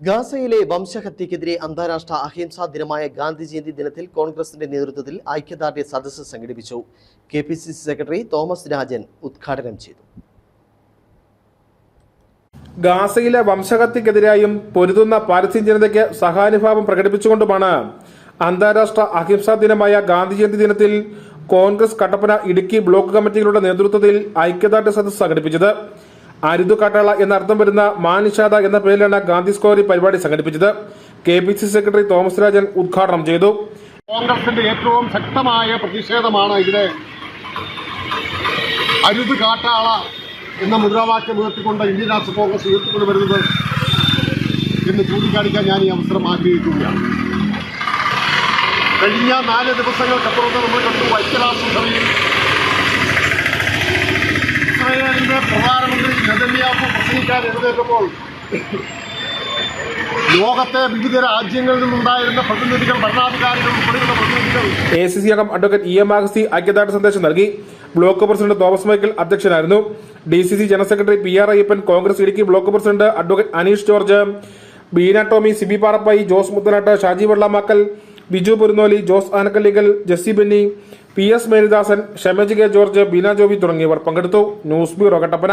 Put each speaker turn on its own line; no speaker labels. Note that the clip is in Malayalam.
ഗാസയിലെ വംശഹത്യക്കെതിരെ അന്താരാഷ്ട്ര അഹിംസാ ദിനമായ ഗാന്ധി ജയന്തി ദിനത്തിൽ കോൺഗ്രസിന്റെ നേതൃത്വത്തിൽ ഐക്യദാർഢ്യ സദസ്സ് സംഘടിപ്പിച്ചു. K P C C secretary Thomas Rajan ഉദ്ഘാടനം ചെയ്തു.
ഗാസയിലെ വംശഹത്യക്കെതിരായും പൊരുതുന്ന പാലസ്തീൻ ജനതയ്ക്ക് സഹാനുഭാവം പ്രകടിപ്പിച്ചുകൊണ്ടുമാണ് അന്താരാഷ്ട്ര അഹിംസാ ദിനമായ ഗാന്ധി ജയന്തി ദിനത്തിൽ കോൺഗ്രസ് കട്ടപ്പന ഇടുക്കി ബ്ലോക്ക് കമ്മിറ്റികളുടെ നേതൃത്വത്തിൽ ഐക്യദാർഢ്യ സദസ്സ് സംഘടിപ്പിച്ചത്. അരുതു കാട്ടാള എന്നർത്ഥം വരുന്ന മാനിഷാദ എന്ന പേരിലാണ് ഗാന്ധി സ്കോറി പരിപാടി സംഘടിപ്പിച്ചത്. K P C secretary Thomas Rajan ഉദ്ഘാടനം ചെയ്തു.
കോൺഗ്രസിന്റെ ഏറ്റവും ശക്തമായ പ്രതിഷേധമാണ് ഇവിടെ അരുത് കാട്ടാള എന്ന മുദ്രാവാക്യം ഉയർത്തിക്കൊണ്ട് ഇന്ത്യൻ നാഷണൽ കോൺഗ്രസ് ഉയർത്തിക്കൊണ്ട് വരുന്നത് എന്ന് ചൂണ്ടിക്കാണിക്കാൻ ഞാൻ ഈ അവസരം ആഗ്രഹിക്കുകയാണ്. കഴിഞ്ഞ നാല് ദിവസങ്ങൾക്കപ്പുറത്ത് നമ്മൾ കണ്ടു ഐക്യരാഷ്ട്രസഭയിൽ ഇസ്രായേലിന്റെ പ്രധാനമന്ത്രി എഴുന്നേറ്റപ്പോൾ ലോകത്തെ വിവിധ രാജ്യങ്ങളിൽ നിന്നുണ്ടായിരുന്ന പ്രതിനിധികൾ ഭരണാധികാരികൾ ഉൾപ്പെടെയുള്ള പ്രതിനിധികൾ
എ സി സി അംഗം അഡ്വക്കേറ്റ് ഇ എം ആഗസ്തി ഐക്യദാർഢ്യ സന്ദേശം നൽകി. ബ്ലോക്ക് പ്രസിഡന്റ് തോമസ് മൈക്കിൾ അധ്യക്ഷനായിരുന്നു. D C C general secretary P R Ayyappan Congress Idukki block president advocate Aneesh George Beena Tomy Siby Parappai Jose Muthanattu Shaji Vellamakkal Biju Purunnoli Jose Anakkallickal Jessy Benny P S Meridasan Shamaj K George Beena Joby തുടങ്ങിയവർ പങ്കെടുത്തു. News bureau Kattappana.